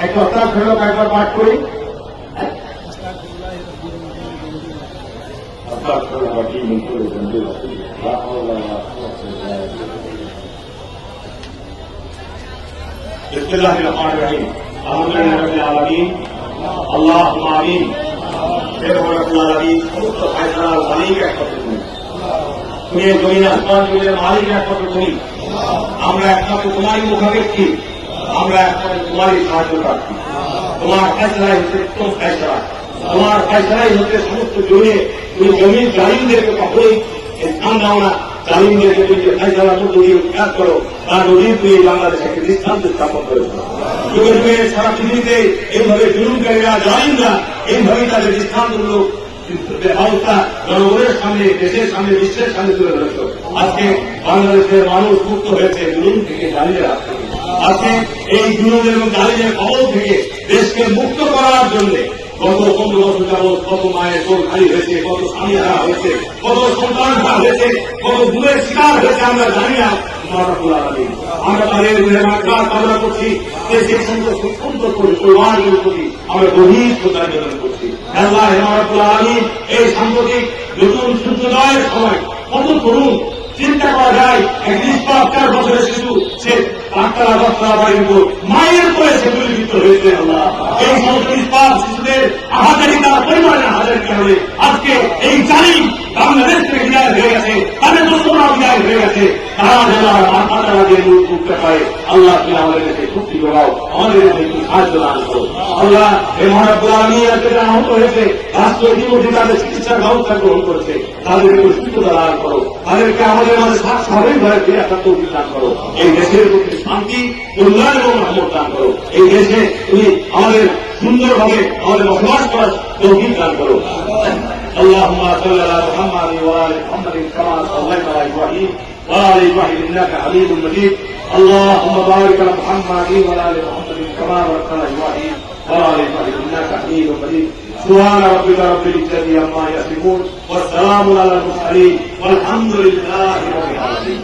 একটু অত্যাশূলক একবার পাঠ করি আল্লাহ আমিন ফয়সলা মালিক একমাত্র তুমি তুমি জমিন আসমান জমিনের মালিক একমাত্র তুমি আমরা একমাত্র তোমারই মুখাপেক্ষী আমরা তোমারই সাহায্য প্রার্থী তোমার ফেসলাই হচ্ছে উত্তম ফেসলা তোমার ফেসলাই হচ্ছে সমস্ত জমিনে, তুমি জমির জালিমদেরকে কখনোই স্থান দাও না। জালিমদেরকে তুমি যে ফেসলার মধ্য দিয়ে উৎখাত করো, তার নদীর তুমি বাংলাদেশে একটি দৃষ্টান্ত স্থাপন করেছ যুগে যুগে সারা পৃথিবীতে এইভাবে জুলুমকারীরা, জালিমরা এইভাবেই তাদের দৃষ্টান্তগুলো ব্যবস্থা জনগণের সামনে, দেশের সামনে, বিশ্বের সামনে তুলে ধরেছ আজকে বাংলাদেশের মানুষ মুক্ত হয়েছে জুলুম থেকে জালিদের হাত থেকে। আজকে এই জুলুম এবং জালিদের কবল থেকে দেশকে মুক্ত করার জন্য গত পনেরো বছর যাবৎ কত মায়ের কোল খালি হয়েছে, কত স্বামী হারা হয়েছে, কত সন্তান হারা হয়েছে, কত গুণের শিকার হয়েছে আমরা জানি না আমরা তাদের কামনা করছি সুন্দর পরিবারগুলোর প্রতি আমরা গভীর শ্রদ্ধা নিবেদন করছি। আলমী এই সাম্প্রতিক নতুন সূর্যোদয়ের সময় কত তরুণ চিন্তা করা যায় এক নিষ্পাপ চার বছরের শিশু, সে দশতলা বাড়ির উপর মায়ের করে সেগুলি গুলিবিদ্ধ হয়েছে এই সমস্ত নিষ্পাপ শিশুদের আহাজারিতার পরিমাণে হাজার কারণে আজকে এই জানি বাংলাদেশ থেকে বিদায় হয়ে গেছে, তাদের বিদায় হয়ে গেছে। তারা যেন তারা করতে পারে, আল্লাহ আমাদের যোগাও আমাদের সাহায্য দান করো আল্লাহ এই মহারাবুল আলমী আজকে যারা আহত হয়েছে রাষ্ট্র ইতিমধ্যে তাদের শান্তি আমাদের সুন্দরভাবে আমাদের বসবাস করার তৌফিক দান করো। اللهم صل على محمد وعلى محمد كما صليت على إبراهيم وعلى إبراهيم إنك حميد مجيد. اللهم بارك على محمد ال محمد كما باركت على إبراهيم وعلى إبراهيم إنك حميد مجيد. سبحان ربك رب العزة عما يصفون والسلام على المرسلين والحمد لله رب العالمين.